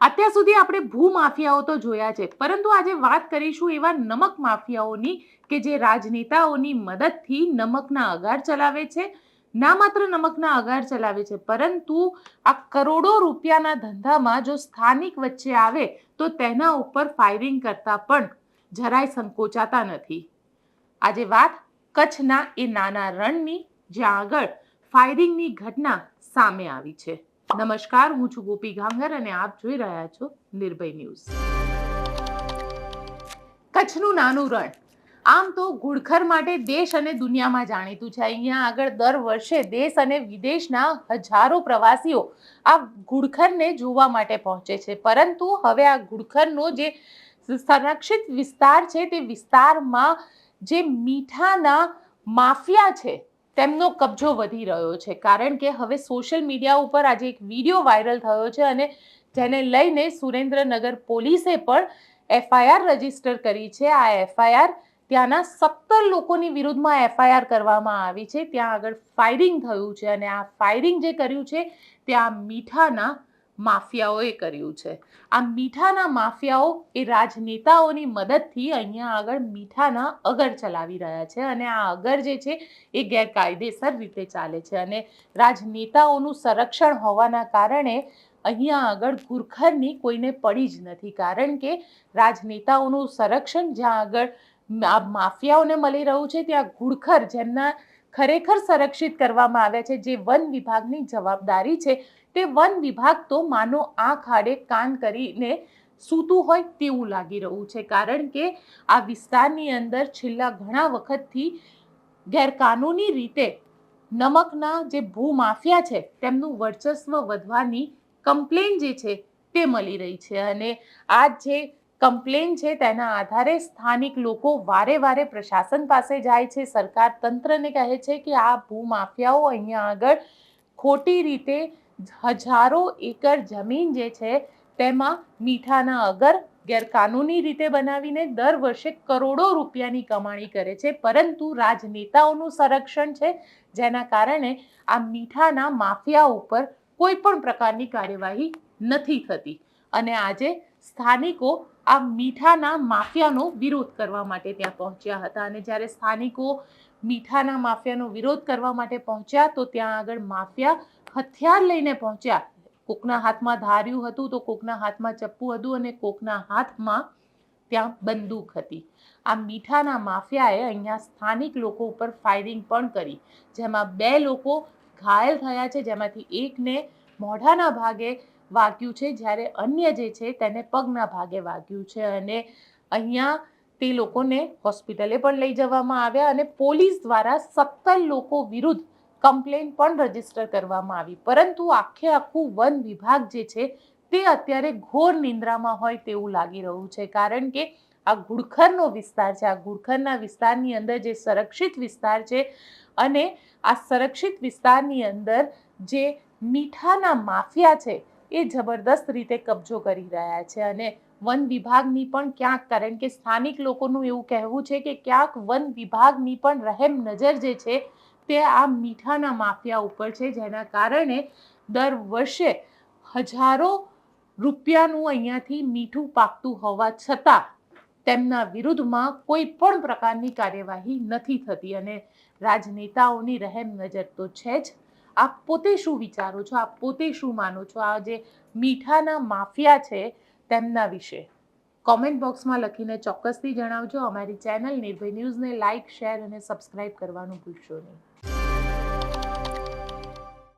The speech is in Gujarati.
ભૂ માફિયાઓ તો જોયા છે, પરંતુ આજે વાત કરીશું એવા નમક માફિયાઓની કે જે રાજનેતાઓની મદદથી નમકના અગાર ચલાવે છે. ના માત્ર નમકના અગાર ચલાવે છે, પરંતુ આ કરોડો રૂપિયાના ધંધામાં જો સ્થાનિક વચ્ચે આવે, તો તેના ઉપર ફાયરિંગ કરતા પણ જરાય સંકોચાતા નથી. આજે વાત કચ્છના એ નાના રણની, જ્યાં આગળ ફાયરિંગની ઘટના સામે આવી છે. નમસ્કાર, હું છું ગોપી ગાંગર અને આપ જોઈ રહ્યા છો નિર્ભય ન્યૂઝ. કચ્છનું નાનું રણ. આમ તો ઘુડખર માટે દેશ અને દુનિયામાં જાણીતું છે. અહીંયા આગળ દર વર્ષે દેશ અને વિદેશના હજારો પ્રવાસીઓ આ ઘુડખરને જોવા માટે પહોંચે છે. પરંતુ હવે આ ઘુડખરનો જે સંરક્ષિત વિસ્તાર છે તે વિસ્તારમાં જે મીઠાના માફિયા છે તેમનો કબજો વધી રહ્યો છે. કારણ કે હવે સોશિયલ મીડિયા ઉપર આજે એક વીડિયો વાયરલ થયો છે અને જેને લઈને સુરેન્દ્રનગર પોલીસે પણ એફઆઈઆર રજિસ્ટર કરી છે. આ એફઆઈઆર ત્યાંના સત્તર લોકોની વિરુદ્ધમાં એફઆઈઆર કરવામાં આવી છે. ત્યાં આગળ ફાયરિંગ થયું છે અને આ ફાયરિંગ જે કર્યું છે, ત્યાં મીઠાના માફિયાઓએ કર્યું છે. આ મીઠાના માફિયાઓ એ રાજનેતાઓની મદદથી અહીંયા આગળ મીઠાના અગર ચલાવી રહ્યા છે અને આ અગર જે છે એ ગેરકાયદેસર રીતે ચાલે છે અને રાજનેતાઓનું સંરક્ષણ હોવાના કારણે અહીંયા આગળ ગુરખરની કોઈને પડી જ નથી. કારણ કે રાજનેતાઓનું સંરક્ષણ જ્યાં આગળ આ માફિયાઓને મળી રહ્યું છે ત્યાં ઘુડખર જેમના ખરેખર સંરક્ષિત કરવામાં આવ્યા છે, જે વન વિભાગની જવાબદારી છે તે વન વિભાગ તો માનો આંખ આડે કાન કરીને સૂતું હોય તેવું લાગી રહ્યું છે. કારણ કે આ વિસ્તારની અંદર છેલ્લા ઘણા વખતથી ગેરકાનૂની રીતે નમકના જે ભૂમાફિયા છે તેમનું વર્ચસ્વ વધવાની કમ્પ્લેન જે છે તે મળી રહી છે. અને આ જે કમ્પ્લેન છે તેના આધારે સ્થાનિક લોકો વારે વારે પ્રશાસન પાસે જાય છે. સરકાર તંત્રને કહે છે કે આ ભૂમાફિયાઓ અહીંયા આગળ ખોટી રીતે હજારો એકર જમીન જે છે, તેમાં મીઠાના અગર ગેરકાનૂની રીતે બનાવીને દર વર્ષે કરોડો રૂપિયાની કમાણી કરે છે. પરંતુ રાજનેતાઓનું સંરક્ષણ છે, જેના કારણે આ મીઠાના માફિયા ઉપર કોઈ પણ પ્રકારની કાર્યવાહી નથી થતી. અને આજે સ્થાનિકો આ મીઠાના માફિયાનો વિરોધ કરવા માટે ત્યાં પહોંચ્યા હતા. અને જ્યારે સ્થાનિકો મીઠાના માફિયાનો વિરોધ કરવા માટે પહોંચ્યા, તો ત્યાં આગળ માફિયા હથિયાર લઈને પહોંચ્યા. કોકના હાથમાં ધાર્યું હતું તો કોકના હાથમાં ચપ્પુ હતું અને કોકના હાથમાં ત્યાં બંદૂક હતી. આ મીઠાના માફિયાએ અહીંયા સ્થાનિક લોકો ઉપર ફાયરિંગ પણ કરી, જેમાં બે લોકો ઘાયલ થયા છે. જેમાંથી એકને મોઢાના ભાગે વાગ્યું છે, જ્યારે અન્ય જે છે તેને પગના ભાગે વાગ્યું છે અને અહીંયા તે લોકોને હોસ્પિટલે પણ લઈ જવામાં આવ્યા અને પોલીસ દ્વારા સત્તર લોકો વિરુદ્ધ કમ્પ્લેન પણ રજિસ્ટર કરવામાં આવી. પરંતુ આખે આખું વન વિભાગ જે છે, તે અત્યારે ઘોર નિંદ્રામાં હોય તેવું લાગી રહ્યું છે. કારણ કે આ ઘુડખરનો વિસ્તાર છે, આ ઘુડખરના વિસ્તારની અંદર જે સંરક્ષિત વિસ્તાર છે અને આ સંરક્ષિત વિસ્તારની અંદર જે મીઠાના માફિયા છે, એ જબરદસ્ત રીતે કબજો કરી રહ્યા છે. અને વન વિભાગની પણ ક્યાંક, કારણ કે સ્થાનિક લોકોનું એવું કહેવું છે કે ક્યાંક વન વિભાગની પણ રહેમ નજર જે છે તે આ મીઠાના માફિયા ઉપર છે, જેના કારણે દર વર્ષે હજારો રૂપિયાનું અહીંયાથી મીઠું પાકતું હોવા છતાં તેમના વિરુદ્ધમાં કોઈ પણ પ્રકારની કાર્યવાહી નથી થતી અને રાજનેતાઓની રહેમ નજર તો છે જ. આપ પોતે શું વિચારો છો? આપ પોતે શું માનો છો? આ જે મીઠાના માફિયા છે તેમના વિશે? કોમેન્ટ બોક્સમાં લખીને ચોક્કસથી જણાવજો. અમારી ચેનલ નિર્ભય ન્યૂઝને લાઇક શેર અને સબસ્ક્રાઇબ કરવાનું ભૂલશો નહીં.